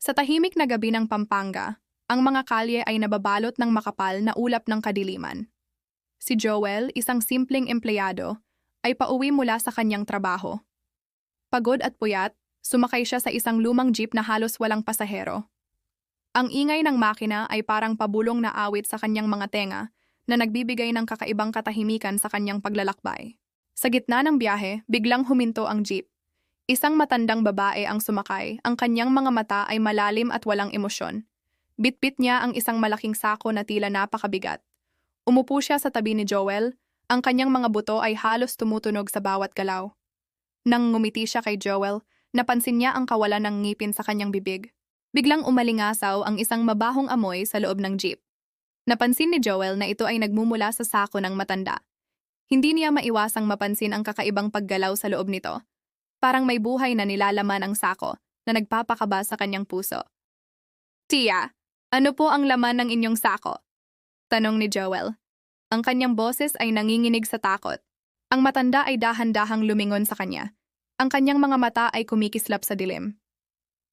Sa tahimik na gabi ng Pampanga, ang mga kalye ay nababalot ng makapal na ulap ng kadiliman. Si Joel, isang simpleng empleyado, ay pauwi mula sa kanyang trabaho. Pagod at puyat, sumakay siya sa isang lumang jeep na halos walang pasahero. Ang ingay ng makina ay parang pabulong na awit sa kanyang mga tenga na nagbibigay ng kakaibang katahimikan sa kanyang paglalakbay. Sa gitna ng biyahe, biglang huminto ang jeep. Isang matandang babae ang sumakay, ang kanyang mga mata ay malalim at walang emosyon. Bitbit niya ang isang malaking sako na tila napakabigat. Umupo siya sa tabi ni Joel, ang kanyang mga buto ay halos tumutunog sa bawat galaw. Nang ngumiti siya kay Joel, napansin niya ang kawalan ng ngipin sa kanyang bibig. Biglang umalingasaw ang isang mabahong amoy sa loob ng jeep. Napansin ni Joel na ito ay nagmumula sa sako ng matanda. Hindi niya maiwasang mapansin ang kakaibang paggalaw sa loob nito. Parang may buhay na nilalaman ang sako na nagpapakaba sa kanyang puso. Tia, ano po ang laman ng inyong sako? Tanong ni Joel. Ang kanyang boses ay nanginginig sa takot. Ang matanda ay dahan-dahang lumingon sa kanya. Ang kanyang mga mata ay kumikislap sa dilim.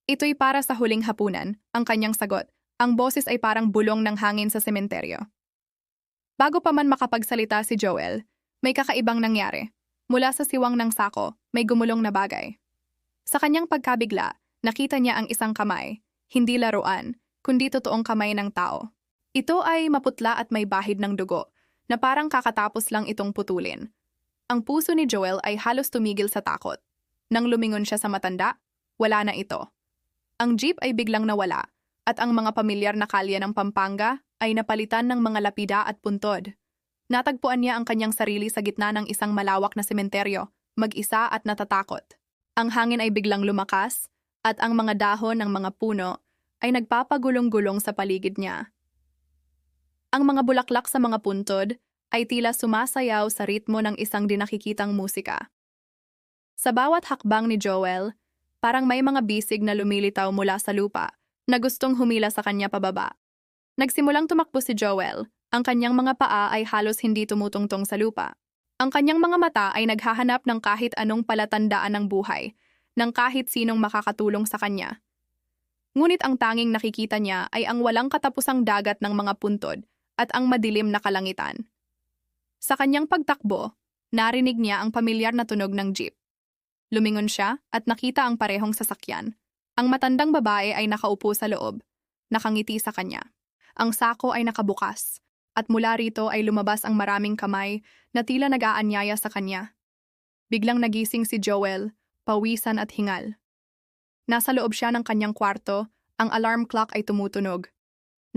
Ito'y para sa huling hapunan, ang kanyang sagot. Ang boses ay parang bulong ng hangin sa sementeryo. Bago pa man makapagsalita si Joel, may kakaibang nangyari. Mula sa siwang ng sako, may gumulong na bagay. Sa kanyang pagkabigla, nakita niya ang isang kamay, hindi laruan, kundi totoong kamay ng tao. Ito ay maputla at may bahid ng dugo, na parang kakatapos lang itong putulin. Ang puso ni Joel ay halos tumigil sa takot. Nang lumingon siya sa matanda, wala na ito. Ang jeep ay biglang nawala, at ang mga pamilyar na kalye ng Pampanga ay napalitan ng mga lapida at puntod. Natagpuan niya ang kanyang sarili sa gitna ng isang malawak na sementeryo, mag-isa at natatakot. Ang hangin ay biglang lumakas, at ang mga dahon ng mga puno ay nagpapagulong-gulong sa paligid niya. Ang mga bulaklak sa mga puntod ay tila sumasayaw sa ritmo ng isang dinakikitang musika. Sa bawat hakbang ni Joel, parang may mga bisig na lumilitaw mula sa lupa na gustong humila sa kanya pababa. Nagsimulang tumakbo si Joel, ang kanyang mga paa ay halos hindi tumutungtong sa lupa. Ang kanyang mga mata ay naghahanap ng kahit anong palatandaan ng buhay, ng kahit sinong makakatulong sa kanya. Ngunit ang tanging nakikita niya ay ang walang katapusang dagat ng mga puntod at ang madilim na kalangitan. Sa kanyang pagtakbo, narinig niya ang pamilyar na tunog ng jeep. Lumingon siya at nakita ang parehong sasakyan. Ang matandang babae ay nakaupo sa loob, nakangiti sa kanya. Ang sako ay nakabukas, at mula rito ay lumabas ang maraming kamay na tila nag-aanyaya sa kanya. Biglang nagising si Joel, pawisan at hingal. Nasa loob siya ng kanyang kwarto, ang alarm clock ay tumutunog.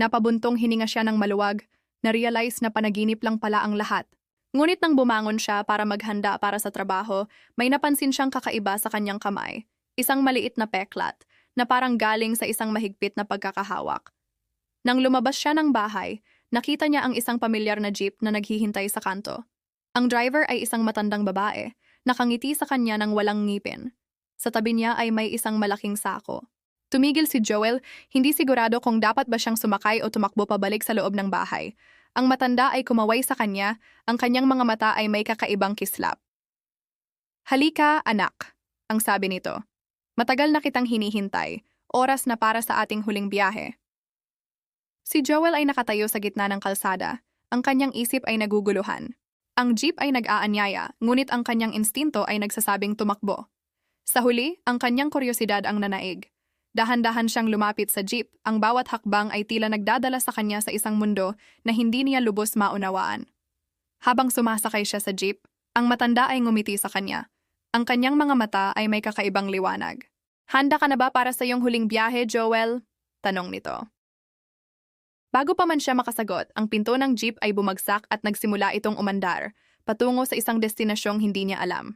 Napabuntong hininga siya ng maluwag, na-realize na panaginip lang pala ang lahat. Ngunit nang bumangon siya para maghanda para sa trabaho, may napansin siyang kakaiba sa kanyang kamay. Isang maliit na peklat, na parang galing sa isang mahigpit na pagkakahawak. Nang lumabas siya ng bahay, nakita niya ang isang pamilyar na jeep na naghihintay sa kanto. Ang driver ay isang matandang babae, nakangiti sa kanya ng walang ngipin. Sa tabi niya ay may isang malaking sako. Tumigil si Joel, hindi sigurado kung dapat ba siyang sumakay o tumakbo pabalik sa loob ng bahay. Ang matanda ay kumaway sa kanya, ang kanyang mga mata ay may kakaibang kislap. Halika, anak, ang sabi nito. Matagal na kitang hinihintay, oras na para sa ating huling biyahe. Si Joel ay nakatayo sa gitna ng kalsada. Ang kanyang isip ay naguguluhan. Ang jeep ay nag-aanyaya, ngunit ang kanyang instinto ay nagsasabing tumakbo. Sa huli, ang kanyang kuryosidad ang nanaig. Dahan-dahan siyang lumapit sa jeep, ang bawat hakbang ay tila nagdadala sa kanya sa isang mundo na hindi niya lubos maunawaan. Habang sumasakay siya sa jeep, ang matanda ay ngumiti sa kanya. Ang kanyang mga mata ay may kakaibang liwanag. Handa ka na ba para sa iyong huling biyahe, Joel? Tanong nito. Bago pa man siya makasagot, ang pinto ng jeep ay bumagsak at nagsimula itong umandar, patungo sa isang destinasyong hindi niya alam.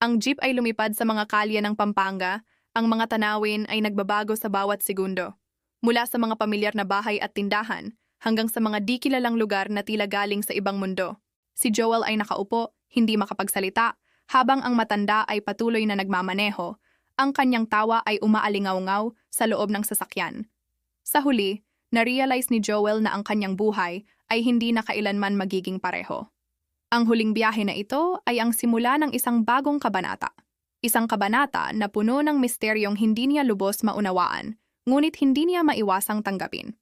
Ang jeep ay lumipad sa mga kalye ng Pampanga, ang mga tanawin ay nagbabago sa bawat segundo. Mula sa mga pamilyar na bahay at tindahan, hanggang sa mga di kilalang lugar na tila galing sa ibang mundo. Si Joel ay nakaupo, hindi makapagsalita, habang ang matanda ay patuloy na nagmamaneho. Ang kanyang tawa ay umaalingaw-ngaw sa loob ng sasakyan. Sa huli, na-realize ni Joel na ang kanyang buhay ay hindi na kailanman magiging pareho. Ang huling biyahe na ito ay ang simula ng isang bagong kabanata. Isang kabanata na puno ng misteryong hindi niya lubos maunawaan, ngunit hindi niya maiwasang tanggapin.